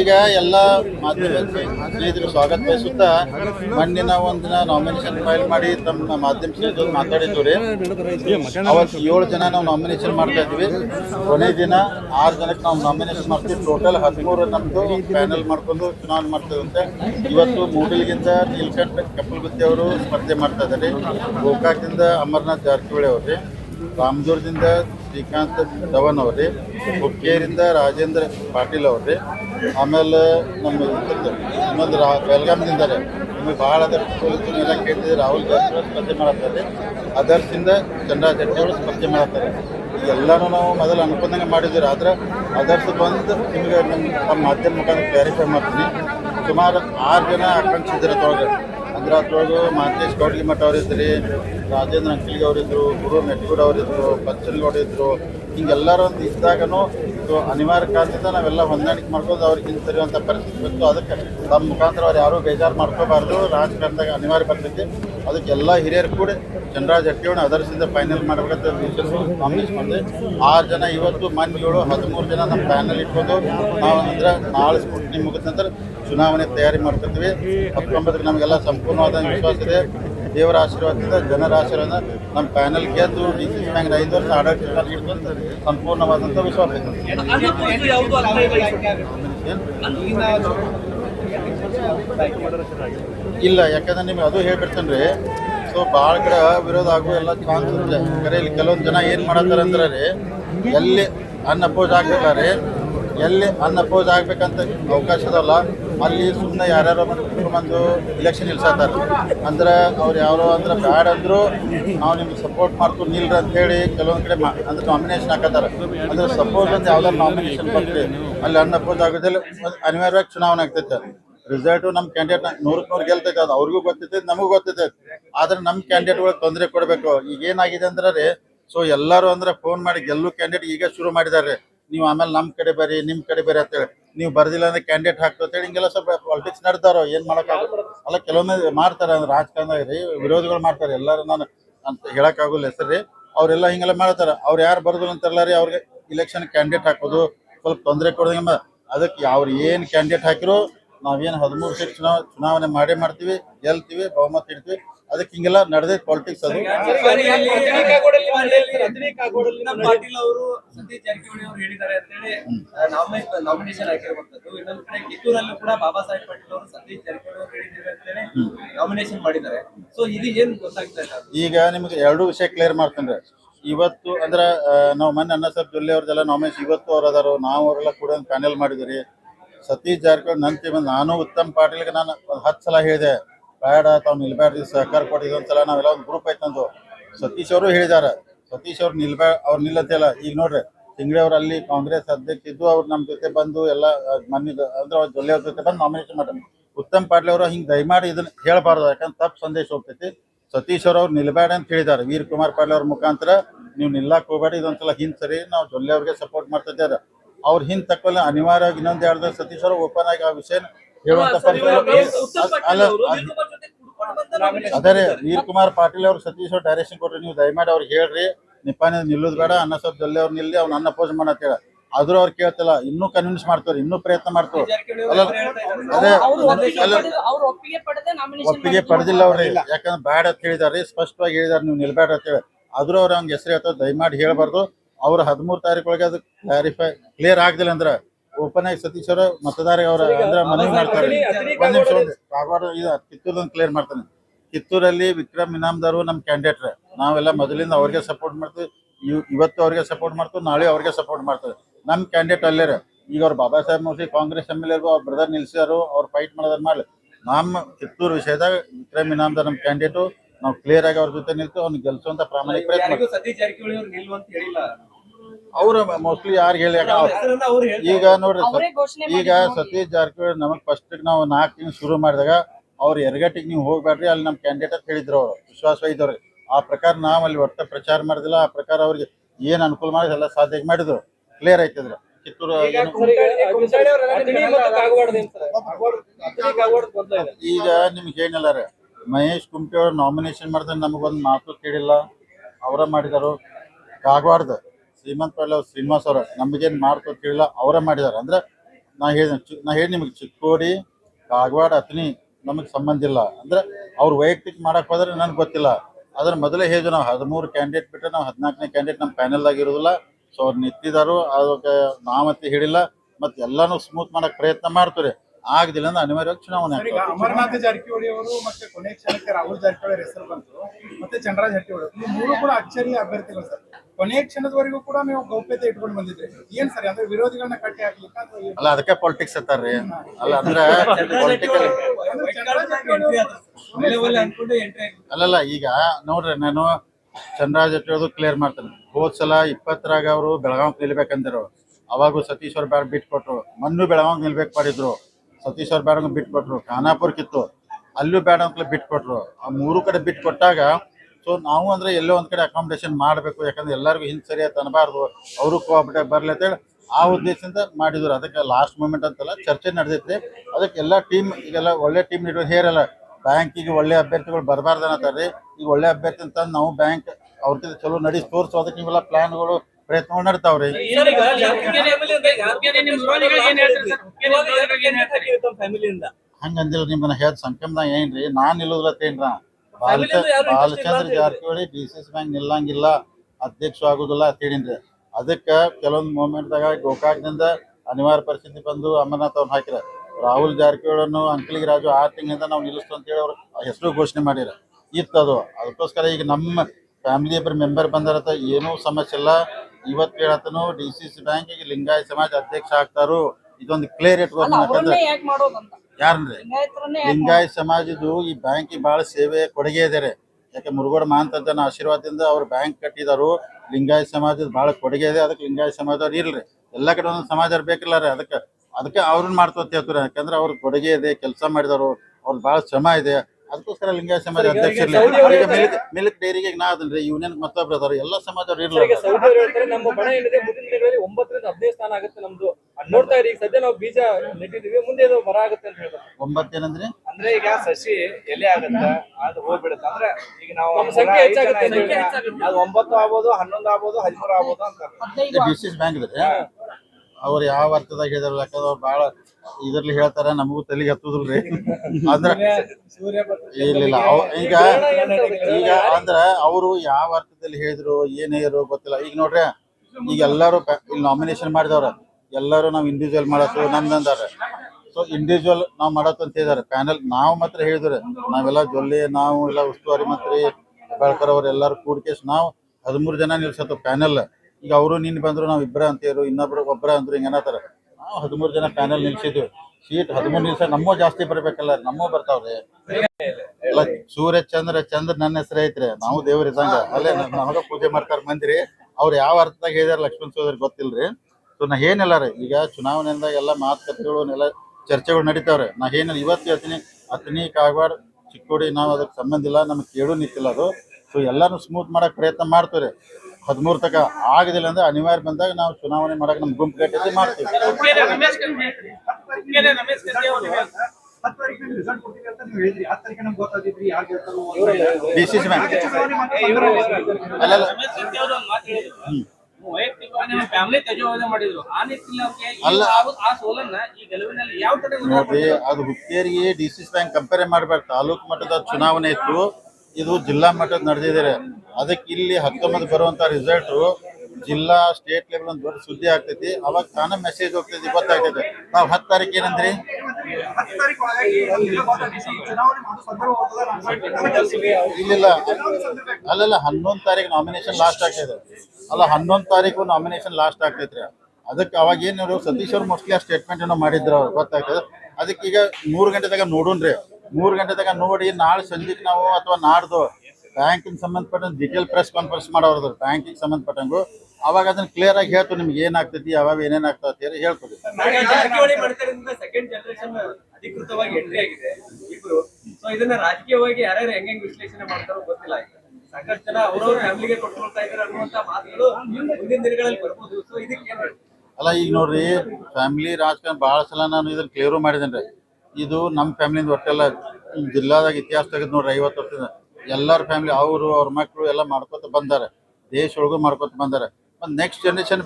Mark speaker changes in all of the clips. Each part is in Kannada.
Speaker 1: ಈಗ ಎಲ್ಲ ಮಾಧ್ಯಮ ಸ್ವಾಗತ ಬಯಸುತ್ತಾ ಮಣ್ಣಿನ ಒಂದಿನ ನಾಮಿನೇಷನ್ ಫೈಲ್ ಮಾಡಿ ತಮ್ಮ ಮಾಧ್ಯಮ ಮಾತಾಡಿದ್ವಿ ರೀ ಅವತ್ತು ಏಳು ಜನ ನಾವು ನಾಮಿನೇಷನ್ ಮಾಡ್ತಾ ಇದ್ವಿ. ಕೊನೆ ದಿನ ಆರು ಜನಕ್ಕೆ ನಾವು ನಾಮಿನೇಷನ್ ಮಾಡ್ತೀವಿ. ಟೋಟಲ್ ಹದಿಮೂರು ನಮ್ದು ಪ್ಯಾನಲ್ ಮಾಡ್ಕೊಂಡು ಚುನಾವಣೆ ಮಾಡ್ತದಂತೆ ಇವತ್ತು ಮೂಡಲ್ಗಿಂತ ನೀಲ್ಕಂಠ ಕಪ್ಪಲಗುತ್ತಿ ಅವರು ಸ್ಪರ್ಧೆ ಮಾಡ್ತಾ ಇದ್ದಾರೆ. ಗೋಕಾಕ್ದಿಂದ ಅಮರ್ನಾಥ್ ಜಾರಕಿಹೊಳಿ ಅವ್ರಿ. ರಾಮದುರ್ಗದಿಂದ ಶ್ರೀಕಾಂತ್ ಧವನ್ ಅವ್ರಿ ಹುಕ್ಕೇರಿಂದ ರಾಜೇಂದ್ರ ಪಾಟೀಲ್ ಅವ್ರಿ, ಆಮೇಲೆ ನಮ್ಮ ಇನ್ನೊಂದು ರಾ ಬೆಲ್ಗಾಮ್ದಿಂದ ರೀ ನಿಮಗೆ ಭಾಳ ಅದರ ಎಲ್ಲ ಕೇಳ್ತಿದ್ದೆ ರಾಹುಲ್ ಗಾಂಧಿ ಅವರು ಸ್ಪರ್ಧೆ ಮಾಡತ್ತಾರೆ ಅದರ್ಸಿಂದ ಚಂದ್ರಾ ಅವರು ಸ್ಪರ್ಧೆ ಮಾಡ್ತಾರೆ. ಎಲ್ಲನೂ ನಾವು ಮೊದಲು ಅನ್ಕೊಂಡಂಗೆ ಮಾಡಿದ್ರು ಆದ್ರೆ ಅದರ್ಸ್ ಬಂದು ನಿಮಗೆ ನಮ್ಮ ನಮ್ಮ ಮಾಧ್ಯಮ ಮುಖಾಂತರ ಕ್ಲಾರಿಫೈ ಮಾಡ್ತೀನಿ. ಸುಮಾರು ಆರು ಜನ ಆಕಾಂಕ್ಷಿಸಿದ್ರೆ ಅದ್ರೊಳಗೆ ಅಂದ್ರೆ ಮಹಂತೇಶ್ ಮಾಂತೇಶ್ ಗೌಡ್ಲಿ ಮಠ ಅವರಿದ್ರಿ, ರಾಜೇಂದ್ರ ಅಂಕಲ್ಗೆ ಅವರಿದ್ರು, ಗುರು ನೆಟ್ಗೂಡ್ ಅವರಿದ್ರು ಬಚ್ಚನ್ಗೌಡ ಇದ್ರು, ಹಿಂಗೆಲ್ಲರೂ ಒಂದು ಇದ್ದಾಗನು ಇದು ಅನಿವಾರ್ಯ ಕಾರಣದಿಂದ ನಾವೆಲ್ಲ ಹೊಂದಾಣಿಕೆ ಮಾಡ್ಕೊಂಡು ಅವ್ರಿಗೆ ಹಿಂತಿರುವಂಥ ಪರಿಸ್ಥಿತಿ ಬಂತು. ಅದಕ್ಕೆ ನಮ್ಮ ಮುಖಾಂತರ ಅವ್ರು ಯಾರೂ ಬೇಜಾರು ಮಾಡ್ಕೋಬಾರ್ದು. ರಾಜಕಾರಣದಾಗ ಅನಿವಾರ್ಯ ಬರ್ತೈತಿ ಅದಕ್ಕೆ ಎಲ್ಲ ಹಿರಿಯರು ಕೂಡ ಚಂದ್ರರಾಜ್ ಹಟ್ಟಿಯೋಣ ಅದರ್ಸಿಂದ ಫೈನಲ್ ಮಾಡಬೇಕಂತ ನಾಮಿನೇಷನ್ ಮಾಡಿದೆ ಆರು ಜನ ಇವತ್ತು ಮನ್ ಏಳು, ಹದಿಮೂರು ಜನ ನಮ್ಮ ಪ್ಯಾನಲ್ ಇಟ್ಕೊಂಡು ನಾವು ಅಂದ್ರೆ ನಾಳೆ ಸ್ಕೂಟ್ನಿ ಮುಗಿದ ನಂತರ ಚುನಾವಣೆ ತಯಾರಿ ಮಾಡ್ಕೊತೀವಿ ಹತ್ತೊಂಬತ್ತಕ್ಕೆ ನಮಗೆಲ್ಲ ಸಂಪೂರ್ಣವಾದ ವಿಶ್ವಾಸ ಇದೆ. ದೇವರ ಆಶೀರ್ವಾದದಿಂದ ಜನರ ಆಶೀರ್ವಾದ ನಮ್ಮ ಪ್ಯಾನಲ್ ಗೆದ್ದು ಡಿ ಸಿ ಬ್ಯಾಂಕ್ ಐದು ವರ್ಷ ಆಡಳಿತ ಸಂಪೂರ್ಣವಾದಂಥ ವಿಶ್ವಾಸ ಇಲ್ಲ, ಯಾಕಂದ್ರೆ ನಿಮ್ಗೆ ಅದು ಹೇಳ್ಬಿಡ್ತೇನೆ ರೀ ಸೊ ಭಾಳ ಕಡೆ ವಿರೋಧ ಆಗುವ ಎಲ್ಲ ಚಾನ್ಸ್ ಕರೆ ಇಲ್ಲಿ ಕೆಲವೊಂದು ಜನ ಏನು ಮಾಡತ್ತಾರ ಅಂದ್ರೆ ರೀ, ಎಲ್ಲಿ ಅನ್ಅಪೋಸ್ ಆಗ್ಬೇಕಾರೆ ಎಲ್ಲಿ ಅನ್ಅಪೋಸ್ ಆಗ್ಬೇಕಂತ ಅವಕಾಶ ಇದಲ್ಲ ಅಲ್ಲಿ ಸುಮ್ಮನೆ ಯಾರ್ಯಾರೋ ಬಂದು ಇಲೆಕ್ಷನ್ ನಿಲ್ಸತ್ತಾರ ಅಂದ್ರೆ ಅವ್ರು ಯಾರೋ ಅಂದ್ರೆ ಬ್ಯಾಡ್ ಅಂದ್ರು ನಾವು ನಿಮ್ಗೆ ಸಪೋರ್ಟ್ ಮಾಡ್ತೀವಿ, ನಿಲ್ರಿ ಅಂತ ಹೇಳಿ ಕೆಲವೊಂದು ಕಡೆ ಅಂದ್ರೆ ನಾಮಿನೇಷನ್ ಹಾಕತ್ತಾರ. ಅಂದ್ರೆ ಸಪೋಸ್ ಅಂತ ಯಾವ್ದಾರು ನಾಮಿನೇಷನ್ ಬರ್ತೀವಿ ಅಲ್ಲಿ ಅನ್ಅಪೋಸ್ ಆಗೋದಿಲ್ಲ ಅನಿವಾರ್ಯವಾಗಿ ಚುನಾವಣೆ ಆಗ್ತೈತೆ. ರಿಸಲ್ಟು ನಮ್ಮ ಕ್ಯಾಂಡಿಡೇಟ್ ನೂರಕ್ಕೆ ನೂರು ಗೆಲ್ತೈತೆ, ಅದು ಅವ್ರಿಗೂ ಗೊತ್ತೈತೆ, ನಮಗೂ ಗೊತ್ತೈತೆ. ಆದ್ರೆ ನಮ್ಮ ಕ್ಯಾಂಡಿಡೇಟ್ಗಳಿಗೆ ತೊಂದರೆ ಕೊಡಬೇಕು. ಈಗ ಏನಾಗಿದೆ ಅಂದ್ರೆ ಸೊ ಎಲ್ಲರೂ ಅಂದ್ರೆ ಫೋನ್ ಮಾಡಿ ಗೆಲ್ಲು ಕ್ಯಾಂಡಿಡೇಟ್ ಈಗ ಶುರು ಮಾಡಿದಾರೆ. ನೀವು ಆಮೇಲೆ ನಮ್ಮ ಕಡೆ ಬರ್ರಿ ನಿಮ್ಮ ಕಡೆ ಬರ್ರಿ ಅಂತೇಳಿ. ನೀವು ಬರ್ದಿಲ್ಲ ಅಂದ್ರೆ ಕ್ಯಾಂಡಿಡೇಟ್ ಹಾಕ್ತೇಳಿ ಹಿಂಗೆಲ್ಲ ಸ್ವಲ್ಪ ಪಾಲಿಟಿಕ್ಸ್ ನಡ್ದಾರೋ, ಏನ್ ಮಾಡೋಕ್ಕಾಗಲ್ಲ. ಅಲ್ಲ, ಕೆಲವೊಮ್ಮೆ ಮಾಡ್ತಾರೆ ಅಂದ್ರೆ ರಾಜಕಾರಣದಾಗ ರೀ, ವಿರೋಧಿಗಳು ಮಾಡ್ತಾರೆ. ಎಲ್ಲರೂ ನಾನು ಅಂತ ಹೇಳಕ್ಕಾಗಲ್ಲ ಹೆಸರು ರೀ. ಅವರೆಲ್ಲ ಹಿಂಗೆಲ್ಲ ಮಾಡ್ತಾರೆ. ಅವ್ರು ಯಾರು ಬರ್ದಿಲ್ಲ ಅಂತಾರಲ್ಲ ರೀ, ಅವ್ರಿಗೆ ಇಲೆಕ್ಷನ್ ಕ್ಯಾಂಡಿಡೇಟ್ ಹಾಕೋದು ಸ್ವಲ್ಪ ತೊಂದರೆ ಕೊಡೋದಂಗ ಅದಕ್ಕೆ ಅವ್ರು ಏನು ಕ್ಯಾಂಡಿಡೇಟ್ ಹಾಕಿರೋ, ನಾವೇನು ಹದಿಮೂರು ಸೀಟ್ ಚುನಾವ, ಚುನಾವಣೆ ಮಾಡೇ ಮಾಡ್ತೀವಿ, ಗೆಲ್ತೀವಿ, ಬಹುಮತ ಇಡ್ತೀವಿ. ಅದಕ್ಕೆ ಹಿಂಗೆಲ್ಲ ನಡೆದೇ ಪಾಲಿಟಿಕ್ಸ್ ಅದು.
Speaker 2: ನಮ್ಮ ಪಾಟೀಲ್ ಅವರು ಸತೀಶ್ ಜಾರಕಿಹೊಳಿ ಅವರು ಹೇಳಿದ್ದಾರೆ ಅಂತೇಳಿ ನಾಮಿನೇಷನ್ ಹಾಕಿರುವಂತದ್ದು ಇನ್ನೊಂದು ಕಡೆ ಕಿತ್ತೂರಲ್ಲೂ ಕೂಡ ಬಾಬಾ ಸಾಹೇಬ್ ಪಾಟೀಲ್ ಅವರು ಸತೀಶ್ ಜಾರಕಿಹೊಳಿ ಅವರು ಹೇಳಿದ್ದಾರೆ ಅಂತೇಳಿ ನಾಮಿನೇಷನ್ ಮಾಡಿದ್ದಾರೆ. ಸೊ ಇದು ಏನ್ ಗೊತ್ತಾಗ್ತಾ ಇಲ್ಲ?
Speaker 1: ಈಗ ನಿಮ್ಗೆ ಎರಡು ವಿಷಯ ಕ್ಲಿಯರ್ ಮಾಡ್ತೇನೆ. ಇವತ್ತು ಅಂದ್ರೆ ನಾವು ಮೊನ್ನೆ ಅನ್ನ ಸಾಹೇಬ್ ಜೊಲ್ಲೆ ಅವ್ರದ್ದೆಲ್ಲ ನಾಮಿನೇಷನ್ ಇವತ್ತು ಅವ್ರು ಅದಾರು ನಾವು ಅವರೆಲ್ಲ ಕೂಡ ಪ್ಯಾನೆಲ್ ಮಾಡಿದ್ರಿ ಸತೀಶ್ ಜಾರಕಿಹೊಳಿ ನನ್ನ ನಾನು ಉತ್ತಮ್ ಪಾಟೀಲ್ಗೆ ನಾನು ಹತ್ತು ಸಲ ಹೇಳಿದೆ. ಬೇಡ ತಾವು ನಿಲ್ಬೇಡ್ರಿ ಸಹಕಾರ ಕೊಡಿ ಇದೊಂದು ಸಲ ನಾವೆಲ್ಲ ಒಂದು ಗ್ರೂಪ್ ಐತಂದು ಸತೀಶ್ ಅವರು ಹೇಳಿದಾರೆ. ಸತೀಶ್ ಅವ್ರು ನಿಲ್ಬೇ ಅವ್ರು ನಿಲ್ಲತ್ತಿಲ್ಲ. ಈಗ ನೋಡ್ರಿ ತಿಂಗಳೇ ಅವ್ರು ಅಲ್ಲಿ ಕಾಂಗ್ರೆಸ್ ಅಧ್ಯಕ್ಷ ಇದ್ದು ಅವ್ರು ನಮ್ಮ ಜೊತೆ ಬಂದು ಎಲ್ಲ ಮನೆ ಅಂದ್ರೆ ಅವ್ರ ಜೊಲ್ಲೆ ಅವ್ರ ಜೊತೆ ಬಂದು ನಾಮಿನೇಷನ್ ಮಾಡ್ತಾರೆ. ಉತ್ತಮ್ ಪಾಟೀಲ್ ಅವರು ಹಿಂಗೆ ದಯಮಾಡಿ ಇದನ್ನ ಹೇಳ್ಬಾರ್ದು ಯಾಕಂದ್ರೆ ತಪ್ಪು ಸಂದೇಶ ಹೋಗ್ತೈತಿ. ಸತೀಶ್ ಅವ್ರು ಅವ್ರು ನಿಲ್ಬೇಡ ಅಂತ ಹೇಳಿದ್ದಾರೆ ವೀರ್ ಕುಮಾರ್ ಪಾಟೀಲ್ ಅವ್ರ ಮುಖಾಂತರ ನೀವು ನಿಲ್ಲಕ್ಕೆ ಹೋಗ್ಬೇಡಿ ಇದೊಂದ್ಸಲ ಹಿಂದ್ ಸರಿ ನಾವು ಜೊಲ್ಲೆ ಅವ್ರಿಗೆ ಸಪೋರ್ಟ್ ಮಾಡ್ತಿದ್ದಾರೆ ಅವ್ರು ಹಿಂದ್ ತಕ್ಕೊಲ್ಲ ಅನಿವಾರ್ಯವಾಗಿ ಇನ್ನೊಂದು ಎರಡು ಸತೀಶ್ ಅವರು ಓಪನ್ ಆಗಿ ಆ ವಿಷಯ ಹೇಳುವಂತ ಅಲ್ಲ ಅದ್-
Speaker 2: ವೀರ್ ಕುಮಾರ್
Speaker 1: ರೀ ವೀರ್ ಪಾಟೀಲ್ ಅವ್ರು ಸತೀಶ್ ಅವ್ರು ಡೈರೆಕ್ಷನ್ ಕೊಟ್ರಿ ನೀವು ದಯಮಾಡಿ ಅವ್ರಿಗೆ ಹೇಳ್ರಿ. ನಿಪ್ಪಾನಿ ನಿಲ್ಲೋದು ಬೇಡ ಅನ್ನ ಸ್ವಲ್ಪ ಜೊಲ್ಲೆ ಅವ್ರು ನಿಲ್ಲಿ ಅವ್ನ ಅನ್ನ ಅಪೋಸ್ ಮಾಡತ್ತೇಳ ಆದ್ರೂ ಅವ್ರು ಕೇಳ್ತಿಲ್ಲ ಇನ್ನೂ ಕನ್ವಿನ್ಸ್ ಮಾಡ್ತಾರೆ ಇನ್ನೂ ಪ್ರಯತ್ನ ಮಾಡ್ತಾರೆ ಅಲ್ಲ ಅದೇ
Speaker 3: ಒಪ್ಪಿಗೆ
Speaker 1: ಪಡೆದಿಲ್ಲ ಅವ್ರಿ. ಯಾಕಂದ್ರೆ ಬ್ಯಾಡ್ ಅಂತ ಹೇಳಿದಾರೆ ಸ್ಪಷ್ಟವಾಗಿ ಹೇಳಿದಾರೆ ನೀವು ನಿಲ್ಬೇಡ ಅಂತ ಹೇಳಿ. ಆದ್ರೂ ಅವ್ರ ಹಂಗೆ ಹೆಸರು ಹೇಳ್ತಾರೆ ದಯಮಾಡಿ ಹೇಳ್ಬಾರ್ದು. ಅವ್ರ ಹದಿಮೂರು ತಾರೀಕು ಒಳಗೆ ಅದು ಕ್ಲಾರಿಫೈ ಕ್ಲಿಯರ್ ಆಗ್ದಿಲ್ಲ ಅಂದ್ರೆ ಓಪನ್ ಆಗಿ ಸತೀಶ್ ಅವರ ಮತದಾರರಿಗೆ ಅವರ ಅಂದ್ರೆ ಮನವಿ ಮಾಡ್ತಾರೆ. ಒಂದ್ ನಿಮಿಷ ಒಂದು ಇದು ಕಿತ್ತೂರ್ದೊಂದು ಕ್ಲಿಯರ್ ಮಾಡ್ತಾನೆ. ಕಿತ್ತೂರಲ್ಲಿ ವಿಕ್ರಮ್ ಇನಾಮ್ದಾರು ನಮ್ಮ ಕ್ಯಾಂಡಿಡೇಟ್ರೆ ನಾವೆಲ್ಲ ಮೊದಲಿಂದ ಅವ್ರಿಗೆ ಸಪೋರ್ಟ್ ಮಾಡ್ತೀವಿ. ಇವ್- ಇವತ್ತು ಅವ್ರಿಗೆ ಸಪೋರ್ಟ್ ಮಾಡ್ತೀವಿ ನಾಳೆ ಅವ್ರಿಗೆ ಸಪೋರ್ಟ್ ಮಾಡ್ತಾರೆ ನಮ್ಮ ಕ್ಯಾಂಡಿಡೇಟ್ ಅಲ್ಲೇ ಈಗ ಅವ್ರು ಬಾಬಾ ಸಾಹೇಬ್ ಮೋಸಿ ಕಾಂಗ್ರೆಸ್ ಎಂ ಎಲ್ ಎ ಅವ್ರ ಬ್ರದರ್ ನಿಲ್ಸಿದಾರು ಅವ್ರು ಫೈಟ್ ಮಾಡೋದ್ರ ಮಾಡಿ ನಮ್ಮ ಕಿತ್ತೂರು ವಿಷಯದಾಗ ವಿಕ್ರಮ್ ಇನಾಮ್ದಾರ್ ನಮ್ಮ ಕ್ಯಾಂಡಿಡೇಟು ನಾವು ಕ್ಲಿಯರ್ ಆಗಿ ಅವ್ರ ಜೊತೆ ನಿಲ್ತು ಅವ್ನು ಗೆಲ್ಸುವಂತ ಪ್ರಾಮಾಣಿಕ ಪ್ರಯತ್ನ
Speaker 2: ಅವರು
Speaker 1: ಮೋಸ್ಟ್ಲಿ ಯಾರು ಹೇಳಿ ಈಗ ನೋಡ್ರಿ
Speaker 3: ಸರ್
Speaker 1: ಈಗ. ಸತೀಶ್ ಜಾರಕಿಹೊಳಿ ನಮಗ್ ಫಸ್ಟ್ ನಾವು ನಾಲ್ಕು ತಿಂಗಳು ಶುರು ಮಾಡಿದಾಗ ಅವ್ರ ಎರಗಟ್ಟಿಗೆ ನೀವು ಹೋಗ್ಬೇಡ್ರಿ ಅಲ್ಲಿ ನಮ್ ಕ್ಯಾಂಡಿಡೇಟ್ ಅಂತ ಹೇಳಿದ್ರು ಅವರು. ವಿಶ್ವಾಸ ಇದ್ದವ್ರಿ. ಆ ಪ್ರಕಾರ ನಾವು ಅಲ್ಲಿ ಒಟ್ಟ ಪ್ರಚಾರ ಮಾಡಿದಿಲ್ಲ ಆ ಪ್ರಕಾರ ಅವ್ರಿಗೆ ಏನ್ ಅನುಕೂಲ ಮಾಡಿದ್ರೆ ಎಲ್ಲ ಸಾಧ್ಯ ಮಾಡಿದ್ರು. ಕ್ಲಿಯರ್ ಆಯ್ತಿದ್ರು. ಕಿತ್ತೂರು ಈಗ ನಿಮ್ಗೆ ಏನಿಲ್ಲ ರೀ. ಮಹೇಶ್ ಕುಂಪಿ ಅವ್ರು ನಾಮಿನೇಷನ್ ಮಾಡಿದ್ರೆ ನಮಗೊಂದು ಮಾತು ಕೇಳಿಲ್ಲ. ಅವರ ಮಾಡಿದಾರು ಕಾಗವಾಡ್ದು. ಶ್ರೀಮಂತ್ ಅವ್ರು ಶ್ರೀನಿವಾಸ್ ಅವ್ರ, ನಮಗೇನು ಕೇಳಿಲ್ಲ, ಅವರೇ ಮಾಡಿದ್ದಾರೆ ಅಂದ್ರೆ ನಾ ಹೇಳಿ ನಾ ಹೇಳಿ ನಿಮಗೆ, ಚಿಕ್ಕೋಡಿ, ಕಾಗವಾಡ ಅತ್ನಿ ನಮಗೆ ಸಂಬಂಧ ಇಲ್ಲ. ಅಂದ್ರೆ ಅವ್ರು ವೈಯಕ್ತಿಕ ಮಾಡಕ್ ಹೋದ್ರೆ ನನಗೆ ಗೊತ್ತಿಲ್ಲ. ಅದ್ರ ಮೊದಲೇ ಹೇಳಿದ್ವಿ ನಾವು ಹದಿಮೂರು ಕ್ಯಾಂಡಿಡೇಟ್ ಬಿಟ್ಟರೆ ನಾವು ಹದಿನಾಲ್ಕನೇ ಕ್ಯಾಂಡಿಡೇಟ್ ನಮ್ಮ ಪ್ಯಾನೆಲ್ದಾಗ ಇರೋದಿಲ್ಲ. ಸೊ ಅವ್ರು ನಿಂತಿದ್ದಾರು ಅದಕ್ಕೆ ನಾಮತಿ ಹೇಳಿಲ್ಲ. ಮತ್ತೆ ಎಲ್ಲಾನು ಸ್ಮೂತ್ ಮಾಡಕ್ ಪ್ರಯತ್ನ ಮಾಡ್ತೀವಿ ಆಗದಿಲ್ಲ ಅಂದ್ರೆ ಅನಿವಾರ್ಯವಾಗಿ ಚುನಾವಣೆ
Speaker 4: ಸರ್, ಈಗ
Speaker 1: ಆಗ್ತದೆ.
Speaker 4: ಅಮರನಾಥ ಜಾರಕಿಹೊಳಿ ಅವರು ಮತ್ತೆ ಕೊನೆ ಕ್ಷಣಕ್ಕೆ ರಾಹುಲ್ ಜಾರಕಿಹೊಳಿ ಅವ್ರ ಹೆಸರು ಬಂತು ಮತ್ತೆ ಚಂದ್ರರಾಜ್ ಜಾರಕಿಹೊಳಿ ಈ ಮೂರು ಕೂಡ ಅಚ್ಚರಿಯ ಅಭ್ಯರ್ಥಿಗಳು ಸರ್. ಕೊನೆ ಕ್ಷಣದವರೆಗೂ ಕೂಡ ನೀವು ಗೌಪ್ಯತೆ ಇಟ್ಕೊಂಡು ಬಂದಿದ್ರಿ. ಏನ್ ಸರ್ ಅಂದ್ರೆ ವಿರೋಧಿಗಳನ್ನ ಕಟ್ಟಿ ಹಾಕ್ಲಿಕ್ಕೆ ಅಥವಾ ಏನು?
Speaker 1: ಅಲ್ಲ ಅದಕ್ಕೆ ಪಾಲಿಟಿಕ್ಸ್ ಅತ್ತಾರ ಅಲ್ಲ ಅಂದ್ರೆ ಪೊಲಿಟಿಕಲ್
Speaker 4: ಅಂದ್ರೆ ಚಂದ್ರರಾಜ್ ಜಾರಕಿಹೊಳಿ ಅವರು
Speaker 2: ಒಳ್ಳೆ ಅನ್ಕೊಂಡು ಎಂಟ್ರಿ ಆಗಿ
Speaker 1: ಅಲ್ಲಲ್ಲ ಈಗ ನೋಡ್ರಿ ನಾನು ಚಂದ್ರರಾಜ್ ಹೇಳೋದು ಕ್ಲಿಯರ್ ಮಾಡ್ತೇನೆ. ಹೋದ್ ಸಲ ಇಪ್ಪತ್ತರಾಗ ಅವರು ಬೆಳಗಾವ್ ನಿಲ್ಬೇಕಂದಿರು. ಅವಾಗೂ ಸತೀಶ್ ಅವ್ರ ಬ್ಯಾಡ್ ಬಿಟ್ಕೊಟ್ರು. ಮೊನ್ನೂ ಮಣ್ಣು ಬೆಳಗಾವ್ ನಿಲ್ಬೇಕು ಮಾಡಿದ್ರು. ಸತೀಶ್ ಅವ್ರ ಬ್ಯಾಡ ಬಿಟ್ಟು ಕೊಟ್ರು, ಖಾನಾಪುರ್ ಕಿತ್ತು, ಅಲ್ಲೂ ಬೇಡ ಅಂತ ಬಿಟ್ಟು ಕೊಟ್ರು. ಆ ಮೂರು ಕಡೆ ಬಿಟ್ಟು ಕೊಟ್ಟಾಗ, ಸೊ ನಾವು ಅಂದ್ರೆ ಎಲ್ಲೋ ಒಂದು ಕಡೆ ಅಕಾಮಿಡೇಷನ್ ಮಾಡಬೇಕು, ಯಾಕಂದ್ರೆ ಎಲ್ಲರಿಗೂ ಹಿಂದೆ ಸರಿ ಅಂತ ಅನ್ಬಾರ್ದು. ಅವರು ಕೋಆಪರೇಟಿವ್ ಬರ್ಲಿ ಅಂತೇಳಿ ಆ ಉದ್ದೇಶದಿಂದ ಮಾಡಿದ್ರು. ಅದಕ್ಕೆ ಲಾಸ್ಟ್ ಮೂಮೆಂಟ್ ಅಂತಲ್ಲ ಚರ್ಚೆ ನಡೆದೈತಿ ಅದಕ್ಕೆ ಎಲ್ಲ ಟೀಮ್ ಈಗೆಲ್ಲ ಒಳ್ಳೆ ಟೀಮ್ ಇಡೋದು ಹೇರಲ್ಲ ಬ್ಯಾಂಕಿಗೆ ಒಳ್ಳೆ ಅಭ್ಯರ್ಥಿಗಳು ಬರಬಾರ್ದು ಅನ್ನತ್ತಾರೆ. ಈಗ ಒಳ್ಳೆ ಅಭ್ಯರ್ಥಿ ಅಂತ ನಾವು ಬ್ಯಾಂಕ್ ಅವ್ರಕಿಂತ ಚಲೋ ನಡೆಸಿ ತೋರಿಸು ಅದಕ್ಕೆ ನೀವೆಲ್ಲ ಪ್ಲಾನ್ಗಳು ಪ್ರಯತ್ನಗಳು ನಡ್ತಾವ್ರಿ ಹಂಗಂದಿಲ್ಲ ನಿಮ್ಮನ್ನ ಹೇಳ್ ಸಂಕಮ್ದಾಗ ಏನ್ರಿ ನಾನ್
Speaker 2: ಯಾರು
Speaker 1: Balachandra Jarkiholi D C S bank ನಿಲ್ಲಂಗಿಲ್ಲ ಅಧ್ಯಕ್ಷ ಆಗುದಿಲ್ಲ ಅಂತ ಹೇಳಿನ್ರಿ ಅದಕ್ಕ ಕೆಲವೊಂದು ಮೂಮೆಂಟ್ದಾಗ ಗೋಕಾಕ್ನಿಂದ ಅನಿವಾರ್ಯ ಪರಿಸ್ಥಿತಿ ಬಂದು ಅಮರನಾಥ್ ಅವ್ರನ್ನ ಹಾಕಿರ ರಾಹುಲ್ ಜಾರಕಿಹೊಳನ್ನು ಅಂಕಲಿಗೆ ರಾಜು ಆರು ತಿಂಗಳಿಂದ ನಾವು ನಿಲ್ಲಿಸ್ತು ಅಂತೇಳಿ ಅವ್ರು ಹೆಸರು ಘೋಷಣೆ ಮಾಡಿರ ಇತ್ತದು ಅದಕ್ಕೋಸ್ಕರ ಈಗ ನಮ್ಮ ಫ್ಯಾಮಿಲಿ ಇಬ್ಬರು ಮೆಂಬರ್ ಬಂದಾರತ್ತ ಏನೂ ಸಮಸ್ಯೆ ಇಲ್ಲ ಇವತ್ತು ಹೇಳತ್ತನು ಡಿ ಸಿ ಸಿ ಬ್ಯಾಂಕಿಗೆ ಲಿಂಗಾಯತ್ ಸಮಾಜ ಅಧ್ಯಕ್ಷ ಆಗ್ತಾರು. ಇದೊಂದು ಕ್ಲಿಯರ್ ಇಟ್ಕೊಂಡು
Speaker 3: ಅವ್ರನ್ನೇ ಯಾಕೆ ಮಾಡೋದಂತ?
Speaker 1: ಯಾರನ್ರಿ?
Speaker 3: ಲಿಂಗಾಯತರನ್ನೇ
Speaker 1: ಲಿಂಗಾಯತ್ ಸಮಾಜದ್ದು ಈ ಬ್ಯಾಂಕ್ ಬಹಳ ಸೇವೆ ಕೊಡುಗೆ ಇದಾರೆ ಯಾಕೆ ಮುರುಗೋಡ ಮಹಾಂತನ ಆಶೀರ್ವಾದದಿಂದ ಅವ್ರು ಬ್ಯಾಂಕ್ ಕಟ್ಟಿದಾರು. ಲಿಂಗಾಯತ್ ಸಮಾಜದ ಬಹಳ ಕೊಡುಗೆ ಇದೆ. ಅದಕ್ಕೆ ಲಿಂಗಾಯತ್ ಸಮಾಜದವ್ರು ಇರ್ಲಿ. ಎಲ್ಲ ಕಡೆ ಒಂದೊಂದು ಸಮಾಜ ಬೇಕಿಲ್ಲ ರೀ. ಅದಕ್ಕೆ ಅದಕ್ಕೆ ಅವ್ರನ್ನ ಮಾಡ್ತೋತ ಹೇಳ್ತಾರೆ. ಯಾಕಂದ್ರೆ ಅವ್ರ ಕೊಡುಗೆ ಇದೆ ಕೆಲಸ ಮಾಡಿದವರು ಅವ್ರ ಬಹಳ ಶ್ರಮ ಇದೆ. ಅದಕ್ಕೋಸ್ಕರ ಲಿಂಗಾಯತ ಸಮಾಜ
Speaker 2: ಸರ್, ಈಗ
Speaker 1: ಅಧ್ಯಕ್ಷ ಇರ್ಲಿ
Speaker 2: ಅವ್ರಿಗೆ
Speaker 1: ಈಗ ಮಿಲ್ಕ್ ಮಿಲ್ಕ್ ಡೈರಿಗೆ ನಾ ಅದನ್ರಿ ಯೂನಿಯನ್ ಮತ್ತೊಬ್ರು ಅದಾರ ಎಲ್ಲ ಸಮಾಜದವ್ರು ಇರ್ಲಿ
Speaker 5: ಈಗ ಸೌದಿ ಅವ್ರು ಹೇಳ್ತಾರೆ ನಮ್ಮ ಬಣ ಏನಿದೆ ಮುಂದಿನ ದಿನಗಳಲ್ಲಿ ಒಂಬತ್ತರಿಂದ ಹದಿನೈದು ಸ್ಥಾನ ಆಗುತ್ತೆ ನಮ್ದು. ನೋಡ್ತಾ ಇರಿ ಈಗ ಸದ್ಯ ನಾವು ಬೀಜ ನೆಟ್ಟಿದೀವಿ ಮುಂದೆ ಅದು ಬರ ಆಗುತ್ತೆ ಅಂತ ಹೇಳ್ತಾರೆ.
Speaker 1: ಒಂಬತ್ತೇನಂದ್ರೆ
Speaker 6: ಅಂದ್ರೆ ಈಗ ಸಸಿ ಎಲೆ ಆಗತ್ತ? ಅದು ಹೋಗ್ಬಿಡುತ್ತೆ? ಅಂದ್ರೆ ಈಗ ನಾವು
Speaker 5: ನಮ್ಮ ಸಂಖ್ಯೆ ಹೆಚ್ಚಾಗುತ್ತೆ ಸಂಖ್ಯೆ ಹೆಚ್ಚಾಗುತ್ತೆ.
Speaker 6: ಅದು ಒಂಬತ್ತು ಆಗ್ಬೋದು ಹನ್ನೊಂದು ಆಗ್ಬೋದು ಹದಿಮೂರು ಆಗ್ಬೋದು ಅಂತಾರೆ
Speaker 1: ಡಿ ಸಿ ಬ್ಯಾಂಕ್ ಇದ್ರೆ ಅವ್ರು ಯಾವ ಅರ್ಥದಾಗ ಹೇಳಿದ್ರು ಯಾಕಂದ್ರೆ ಅವ್ರು ಬಹಳ ಇದ್ರಲ್ಲಿ ಹೇಳ್ತಾರ ನಮಗೂ ತಲೆಗೆ ಹತ್ತುದಿಲ್ರಿ. ಅಂದ್ರ. ಇಲ್ಲ ಈಗ ಈಗ ಅಂದ್ರ ಅವರು ಯಾವ ಅರ್ಥದಲ್ಲಿ ಹೇಳಿದ್ರು ಏನೇ ಇರೋ ಗೊತ್ತಿಲ್ಲ. ಈಗ ನೋಡ್ರಿ ಈಗ ಎಲ್ಲಾರು ಇಲ್ಲಿ ನಾಮಿನೇಷನ್ ಮಾಡಿದವ್ರ ಎಲ್ಲಾರು ನಾವು ಇಂಡಿವಿಜುವಲ್ ಮಾಡತ್ತು ನಮ್ದಂದಾರ ಸೊ ಇಂಡಿವಿಜುವಲ್ ನಾವು ಮಾಡತ್ತು ಅಂತ ಹೇಳಿದಾರೆ. ಪ್ಯಾನಲ್ ನಾವು ಮಾತ್ರ ಹೇಳಿದ್ರೆ ನಾವೆಲ್ಲ ಜೊಲ್ಲೆ ನಾವು ಎಲ್ಲ ಉಸ್ತುವಾರಿ ಮಂತ್ರಿ ಬೆಳ್ಕರ್ ಅವ್ರು ಎಲ್ಲಾರು ಕೂಡ್ಕೇಸ್ ನಾವು ಹದಿಮೂರು ಜನ ನಿಲ್ಸತ್ತು ಪ್ಯಾನಲ್ ಈಗ ಅವರು ನಿನ್ ಬಂದ್ರು ನಾವ್ ಇಬ್ಬರ ಅಂತೇರು ಇನ್ನೊಬ್ರು ಒಬ್ಬರ ಅಂದ್ರು ಹಿಂಗ ಏನತ್ತಾರ ನಾವು ಹದಿಮೂರು ಜನ ಪ್ಯಾನಲ್ ನಿಲ್ಸಿದ್ವಿ. ಸೀಟ್ ಹದಿಮೂರು ನಿಲ್ಸ, ನಮ್ಮ ಜಾಸ್ತಿ ಬರ್ಬೇಕಲ್ಲ, ನಮ್ಮ ಬರ್ತಾವ್ರಿ. ಸೂರ್ಯ, ಚಂದ್ರ ಚಂದ್ರ ನನ್ನ ಹೆಸರು ಐತ್ರಿ. ನಾವು ದೇವ್ರ ಇದ್ದಂಗ. ಅಲ್ಲೇ ನಮಗ ಪೂಜೆ ಮಾಡ್ತಾರ ಮಂದಿರಿ ಅವ್ರು ಯಾವ ಅರ್ಥದಾಗ ಹೇಳಿದಾರ ಲಕ್ಷ್ಮಣ ಸೋದರಿ ಗೊತ್ತಿಲ್ರಿ. ಸೊ ನಾ ಏನಿಲ್ಲ ರೀ. ಈಗ ಚುನಾವಣೆಯಿಂದ ಎಲ್ಲ ಮಾತುಕತೆಗಳು ಎಲ್ಲ ಚರ್ಚೆಗಳು ನಡೀತಾವ್ರೆ. ನಾ ಏನಿಲ್ಲ, ಇವತ್ತು ಹೇಳ್ತೀನಿ. ಅತ್ನಿ ಕಾಗವಾಡ, ಚಿಕ್ಕೋಡಿ, ನಾವು ಅದಕ್ಕೆ ಸಂಬಂಧ ಇಲ್ಲ. ನಮಗೆ ಕೇಳು ನಿಂತಿಲ್ಲ ಅದು. ಸೊ ಎಲ್ಲಾನು ಸ್ಮೂತ್ ಮಾಡಕ್ ಪ್ರಯತ್ನ ಮಾಡ್ತೀವಿ ಹದಿಮೂರು ತಕ ಆಗದಿಲ್ಲ ಅಂದ್ರೆ ಅನಿವಾರ್ಯ ಬಂದಾಗ ನಾವು ಚುನಾವಣೆ ಮಾಡಕ್ ನಮ್ ಗುಂಪು ಕಟ್ಟಿದ್ದು ಮಾಡ್ತೀವಿ. ನೋಡ್ರಿ ಅದು ಹುಕ್ಕೇರಿಗೆ ಡಿ ಸಿ ಬ್ಯಾಂಕ್ ಕಂಪೇರ್ ಮಾಡ್ಬೇಕು ತಾಲೂಕು ಮಟ್ಟದ ಚುನಾವಣೆ ಇತ್ತು. ಇದು ಜಿಲ್ಲಾ ಮಟ್ಟದ ನಡೆದಿದ್ದಾರೆ ಅದಕ್ಕೆ ಇಲ್ಲಿ ಹತ್ತೊಂಬತ್ತು ಬರುವಂತ ರಿಸಲ್ಟ್ ಜಿಲ್ಲಾ ಸ್ಟೇಟ್ ಲೆವೆಲ್ ಒಂದು ದೊಡ್ಡ ಸುದ್ದಿ ಆಗ್ತೈತಿ. ಅವಾಗ ತಾನೇ ಮೆಸೇಜ್ ಹೋಗ್ತೈತಿ, ಗೊತ್ತಾಗ್ತೈತೆ. ನಾವು ಹತ್ತು ತಾರೀಕು ಏನಂದ್ರಿ? ಇಲ್ಲಿಲ್ಲ. ಅಲ್ಲಲ್ಲ, ಹನ್ನೊಂದು ತಾರೀಕು ನಾಮಿನೇಷನ್ ಲಾಸ್ಟ್ ಆಗ್ತೈತೆ. ಅಲ್ಲ, ಹನ್ನೊಂದು ತಾರೀಕು ನಾಮಿನೇಷನ್ ಲಾಸ್ಟ್ ಆಗ್ತೈತ್ರಿ ಅದಕ್ಕೆ ಅವಾಗ ಏನು ಸತೀಶ್ ಅವ್ರು ಮೋಸ್ಟ್ಲಿ ಆ ಸ್ಟೇಟ್ಮೆಂಟ್ ಏನೋ ಮಾಡಿದ್ರು ಅವ್ರು, ಗೊತ್ತಾಗ್ತದೆ. ಅದಕ್ಕೆ ಈಗ ಮೂರು ಗಂಟೆದಾಗ ನೋಡೋಣ್ರಿ. ಮೂರು ತಗ ನೋಡಿ ನಾಳೆ ಸಂಜೆ ನಾವು ಅಥವಾ ನಾಡ್ದು ಬ್ಯಾಂಕಿಗೆ ಸಂಬಂಧಪಟ್ಟಂಗೆ ಡಿಟೇಲ್ ಪ್ರೆಸ್ ಕಾನ್ಫರೆನ್ಸ್ ಮಾಡೋರು ಬ್ಯಾಂಕಿಗೆ ಸಂಬಂಧಪಟ್ಟಂಗು. ಅವಾಗ ಅದನ್ನ ಕ್ಲಿಯರ್ ಆಗಿ ಹೇಳ್ತು ನಿಮ್ಗೆ ಏನಾಗ್ತೈತಿ ಯಾವಾಗ ಏನೇನ್ ಆಗ್ತೈತಿ ಅಂತ
Speaker 2: ಜನರೇಷನ್ ಅಧಿಕೃತವಾಗಿ ಎಂಟ್ರಿ ಆಗಿದೆ ಇಬ್ರು. ಸೊ ಇದನ್ನ ರಾಜಕೀಯವಾಗಿ ಯಾರ್ಯಾರು ಹೆಂಗ್ ಹೆಂಗ್ ವಿಶ್ಲೇಷಣೆ ಮಾಡ್ತಾರೋ ಗೊತ್ತಿಲ್ಲ ಸಾಕಷ್ಟು ಜನ ಅವ್ರವ್ರ ಫ್ಯಾಮಿಲಿಗೆ ಕೊಟ್ಕೊಳ್ತಾ ಇದಾರೆ ಅನ್ನುವಂತ ಮಾತುಗಳು ಮುಂದಿನ ದಿನಗಳಲ್ಲಿ ಬರ್ಬೋದು. ಸೊ ಇದಕ್ಕೆ ಏನ್
Speaker 1: ಅಲ್ಲ ಈಗ ನೋಡ್ರಿ ಫ್ಯಾಮಿಲಿ ರಾಜಕಾರಣ ಬಹಳ ಸಲ ನಾನು ಇದನ್ನ ಕ್ಲಿಯರ್ ಮಾಡಿದ್ದೇನೆ ಇದು ನಮ್ಮ ಫ್ಯಾಮಿಲಿಯಿಂದ ಒಟ್ಟೆಲ್ಲ ಜಿಲ್ಲಾದಾಗ ಇತಿಹಾಸ ತೆಗೆದು ನೋಡ್ರಿ, ಐವತ್ತು ವರ್ಷದಿಂದ. ಎಲ್ಲರ ಫ್ಯಾಮಿಲಿ ಅವರು, ಅವ್ರ ಮಕ್ಕಳು ಎಲ್ಲ ಮಾಡ್ಕೊತ ಬಂದಾರೆ. ದೇಶ ಒಳಗೂ ಮಾಡ್ಕೊತ ಬಂದಾರೆ. ಮತ್ತು ನೆಕ್ಸ್ಟ್ ಜನ್ರೇಷನ್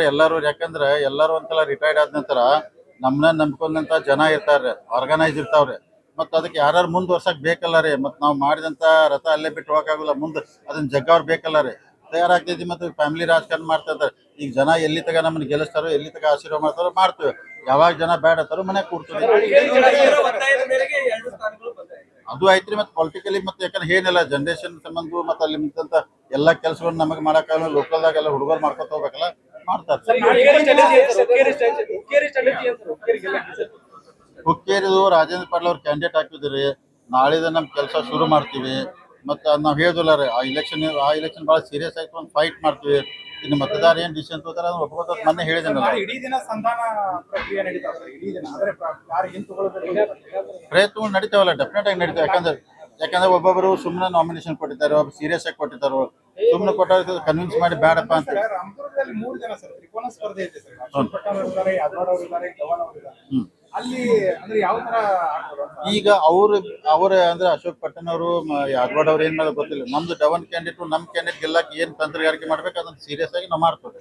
Speaker 1: ರೀ ಎಲ್ಲರೂ, ಯಾಕಂದ್ರೆ ಎಲ್ಲರೂ ಒಂದ್ಸಲ ರಿಟೈರ್ಡ್ ಆದ ನಂತರ ನಮ್ಮನ್ನ ನಂಬ್ಕೊಂಡಂತ ಜನ ಇರ್ತಾರೆ ಆರ್ಗನೈಸ್ ಇರ್ತಾವ್ರೆ. ಮತ್ತು ಅದಕ್ಕೆ ಯಾರು ಮುಂದುವರ್ಸಕ್ ಬೇಕಲ್ಲ ರೀ ಮತ್ತು ನಾವು ಮಾಡಿದಂಥ ರಥ ಅಲ್ಲೇ ಬಿಟ್ಟು ಹೋಗೋಕ್ಕಾಗಲ್ಲ ಮುಂದೆ ಅದನ್ನ ಜಗ್ಗವ್ರು ಬೇಕಲ್ಲ ರೀ ತಯಾರಾಗ್ತೈತಿ ಮತ್ತು ಫ್ಯಾಮಿಲಿ ರಾಜಕಾರಣ ಮಾಡ್ತಾ ಈಗ ಜನ ಎಲ್ಲಿ ತಗ ನಮ್ಮನ್ನ ಗೆಲ್ಲಿಸ್ತಾರೋ, ಎಲ್ಲಿ ತಗ ಆಶೀರ್ವಾದ ಮಾಡ್ತಾರೋ, ಮಾಡ್ತೀವಿ. ಯಾವಾಗ ಜನ ಬೇಡ ಅಂತಾರೋ
Speaker 2: ಮನೆ ಕೂರ್ತದೆ
Speaker 1: ಅದು ಐತ್ರಿ ಮತ್ತೆ ಪೊಲಿಟಿಕಲಿ ಮತ್ತೆ ಯಾಕಂದ್ರೆ ಏನಿಲ್ಲ ಜನರೇಷನ್ ಸಂಬಂಧ ಮತ್ತೆ ಅಲ್ಲಿ ನಿಂತಂತ ಎಲ್ಲಾ ಕೆಲಸಗಳನ್ನ ನಮಗೆ ಮಾಡಕ್ಕಾಗಲ್ಲ ಲೋಕಲ್ದಾಗೆಲ್ಲ ಹುಡುಗರು ಮಾಡ್ಕೊತ ಹೋಗ್ಬೇಕಲ್ಲ ಮಾಡ್ತಾರೆ. ಹುಕ್ಕೇರಿದು ರಾಜೇಂದ್ರ ಪಾಟೀಲ್ ಅವ್ರ ಕ್ಯಾಂಡಿಡೇಟ್ ಹಾಕಿದ್ರಿ. ನಾಳಿದ ನಮ್ ಕೆಲಸ ಶುರು ಮಾಡ್ತೀವಿ. ಮತ್ತೆ ನಾವ್ ಹೇಳಿದ್ವಲ್ಲ ರೀ ಆ ಇಲೆಕ್ಷನ್ ಆ ಇಲೆಕ್ಷನ್ ಬಹಳ ಸೀರಿಯಸ್ ಆಯ್ತು ಒಂದು ಫೈಟ್ ಮಾಡ್ತೀವಿ. ಇನ್ನು ಮತದಾರ ಏನ್ ಡಿಸಿಷನ್ ತಗೋತಾರ ಅದನ್ನ ಒಪ್ಕೋತ ಮೊನ್ನೆ ಹೇಳಿದೆ
Speaker 4: ನಾನು ಇಡೀ ದಿನ ಸಂಧಾನ ಪ್ರಕ್ರಿಯೆ ನಡೀತಾವ ಸರ್ ಇಡೀ ದಿನ. ಪ್ರ- ಯಾರು ಹಿಂದ್ ತಗೊಳ್ಬೇಕು?
Speaker 1: ಪ್ರಯತ್ನಗಳು ನಡೀತಾವಲ್ಲ ಡೆಫಿನೆಟ್ ಆಗಿ ನಡೀತಾವೆ. ಯಾಕಂದ್ರೆ ಯಾಕಂದ್ರೆ ಒಬ್ಬೊಬ್ಬರು ಸುಮ್ಮನೆ ನಾಮಿನೇಷನ್ ಕೊಟ್ಟಿದ್ದಾರೆ ಒಬ್ಬ ಸೀರಿಯಸ್ ಆಗಿ ಕೊಟ್ಟಿದ್ದಾರೆ. ಸುಮ್ಮನೆ ಕೊಟ್ಟಾಗ ಕನ್ವಿನ್ಸ್ ಮಾಡಿ ಬೇಡಪ್ಪ ಅಂತ
Speaker 4: ಮೂರು ಜನ ಸರ್ ತ್ರಿಕೋನ ಸ್ಪರ್ಧೆ ಇದೆ ಸರ್. ಪಟ್ಟಣ್ ಇದ್ದಾರೆ ಯಾದವಾಡ್ ಅವರು ಇದ್ದಾರೆ ಗವನ್ ಅವರು ಇದ್ದಾರೆ
Speaker 1: ಹ್ಮ್.
Speaker 4: ಅಲ್ಲಿ ಅಂದ್ರೆ ಯಾವ ತರ
Speaker 1: ಈಗ ಅವ್ರ ಅವ್ರ ಅಂದ್ರೆ ಅಶೋಕ್ ಪಟ್ಟಣ್ ಅವರು ಯಾದವಾಡ್ ಅವ್ರ ಏನ್ ಮಾಡೋದು ಗೊತ್ತಿಲ್ಲ. ನಮ್ದು ಡವನ್ ಕ್ಯಾಂಡಿಡೇಟ್ ನಮ್ ಕ್ಯಾಂಡಿಡೇಟ್ ಗೆಲ್ಲಕ್ ಏನ್ ತಂತ್ರಗಾರಿಕೆ ಮಾಡ್ಬೇಕು ಅದನ್ನ ಸೀರಿಯಸ್ ಆಗಿ ನಾವು ಮಾಡ್ತೇವೆ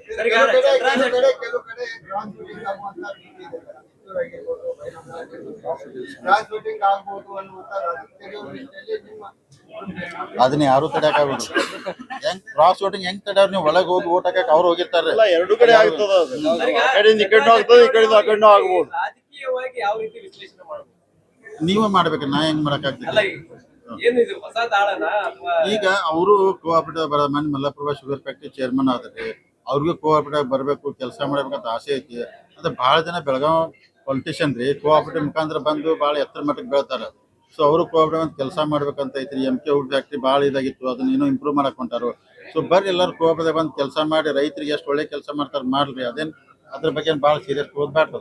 Speaker 1: ಅದನ್ನ ಯಾರು ತಡೆಯಕ್ಕಾಗೋದು ಹೆಂಗ್ ಕ್ರಾಸ್ ವೋಟಿಂಗ್ ಹೆಂಗ್ ತಡ್ಯಾರ ನೀವು? ಒಳಗೆ ಹೋಗಿ ಓಟ್ ಹಾಕಕ್ ಅವ್ರು ಹೋಗಿರ್ತಾರೆ.
Speaker 7: ಎರಡು ಕಡೆ ಆಗ್ತದ ಈ ಕಡೆನೂ ಆಗ್ತದೆ ಈ ಕಡೆನೂ ಆಗ್ಬೋದು.
Speaker 2: ರಾಜಕೀಯವಾಗಿ ಯಾವ ರೀತಿ ವಿಶ್ಲೇಷಣೆ ಮಾಡಬಹುದು
Speaker 1: ನೀವೇ ಮಾಡ್ಬೇಕು ನಾ ಹೆಂಗ್ ಮಾಡಕ್ಕಾಗ್ತದೆ?
Speaker 2: ಈ- ಏನು ಇದು ಹೊಸ ತಾಳನ ಅಥವಾ
Speaker 1: ಈಗ ಅವರು ಕೋಆಪರೇಟಿವ್ ಬರ ಮನೆ ಮಲ್ಲಾಪುರ ಶುಗರ್ ಫ್ಯಾಕ್ಟ್ರಿ ಚೇರ್ಮನ್ ಆದ್ರೆ ಅವ್ರಿಗೂ ಕೋಆಪರೇಟಿವ್ ಬರಬೇಕು ಕೆಲಸ ಮಾಡ್ಬೇಕಂತ ಆಸೆ ಐತಿ. ಅಂದ್ರೆ ಬಹಳ ಜನ ಬೆಳಗಾವ್ ಪೊಲಿಟಿಷಿಯನ್ ರೀ ಕೋಆಪರೇಟಿವ್ ಮುಖಾಂತರ ಬಂದು ಬಹಳ ಎತ್ತರ ಮಟ್ಟಕ್ಕೆ ಬೆಳ್ತಾರ. ಸೊ ಅವರು ಕೋಆಪರೇಟಿವ್ ಅಂತ ಕೆಲಸ ಮಾಡ್ಬೇಕಂತ ಐತ್ರಿ ಎಂ ಕೆ ವುಡ್ ಫ್ಯಾಕ್ಟ್ರಿ ಭಾಳ ಇದಾಗಿತ್ತು ಅದನ್ನ ಏನೋ ಇಂಪ್ರೂವ್ ಮಾಡಕ್ ಹೊಂಟಾರು. ಸೊ ಬರ್ರಿ ಎಲ್ಲರೂ ಕೋಆಪರೇಟಿವ್ ಬಂದು ಕೆಲಸ ಮಾಡಿ ರೈತರಿಗೆ ಎಷ್ಟು ಒಳ್ಳೆ ಕೆಲಸ ಮಾಡ್ತಾರೆ ಮಾಡ್ರಿ ಅದೇನ್ ಅದ್ರ ಬಗ್ಗೆ ಬಹಳ ಸೀರಿಯಸ್ ಓದ್ಬಾರ್ದು